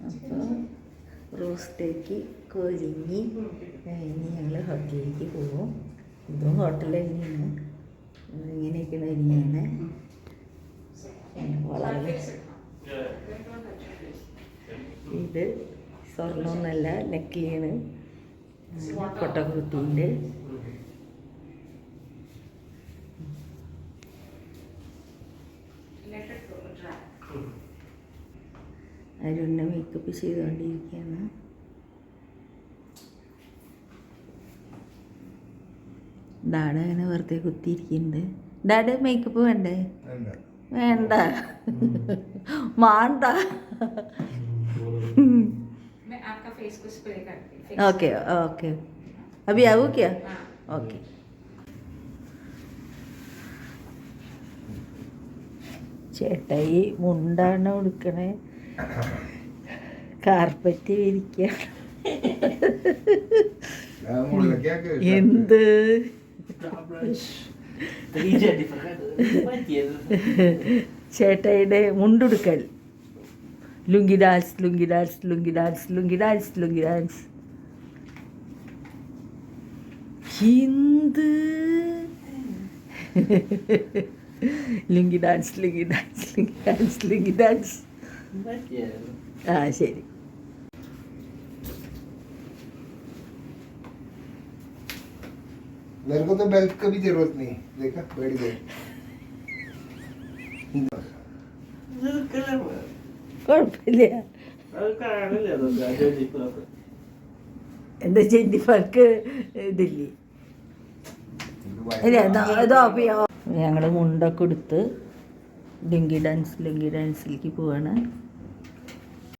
അപ്പോൾ റോസ്റ്റേക്ക് കൊരിഞ്ഞ് ഇനി ഞങ്ങൾ ഹോട്ടലിലേക്ക് പോകും ഇതും ഹോട്ടൽ തന്നെയാണ്. ഇങ്ങനെയൊക്കെയാണ് തന്നെയാണ് വളരെ ഇത് സ്വർണമൊന്നല്ല നെക്ലിയാണ് കൊട്ടക്കുത്തിന്റെ അരുണ്ണ മേക്കപ്പ് ചെയ്തുകൊണ്ടിരിക്കുകയാണ് ഡാഡ അങ്ങനെ വെറുതെ കുത്തിയിരിക്കുന്നുണ്ട് ഡാഡ മേക്കപ്പ് വേണ്ടേ വേണ്ട മാണ്ട मैं आपका फेस को स्प्रे करती हूँ ഓക്കെ ഓക്കെ അഭി ആവൂ ക്യാ हाँ ഓക്കെ ചേട്ടായി മുണ്ടാണ് ഉടുക്കണേ കാർപ്പറ്റ് വിരിക്കുക എന്ത്? ചേട്ടയുടെ മുണ്ടുടുക്കൽ. Lungi dance lungi dance lungi dance lungi dance lungi dance. Hind. Lungi dance lungi dance lungi dance lungi dance. ആ ശരി मेरे को तो बेल्ट का भी जरूरत नहीं देखा बैठ गए കുഴപ്പമില്ല എന്താ ജെന്നിഫർക്ക് ഇതില്ലേ ഞങ്ങൾ മുണ്ടൊക്കെ എടുത്ത് ലുങ്കി ഡാൻസ് ലുങ്കി ഡാൻസിലേക്ക് പോവാണ്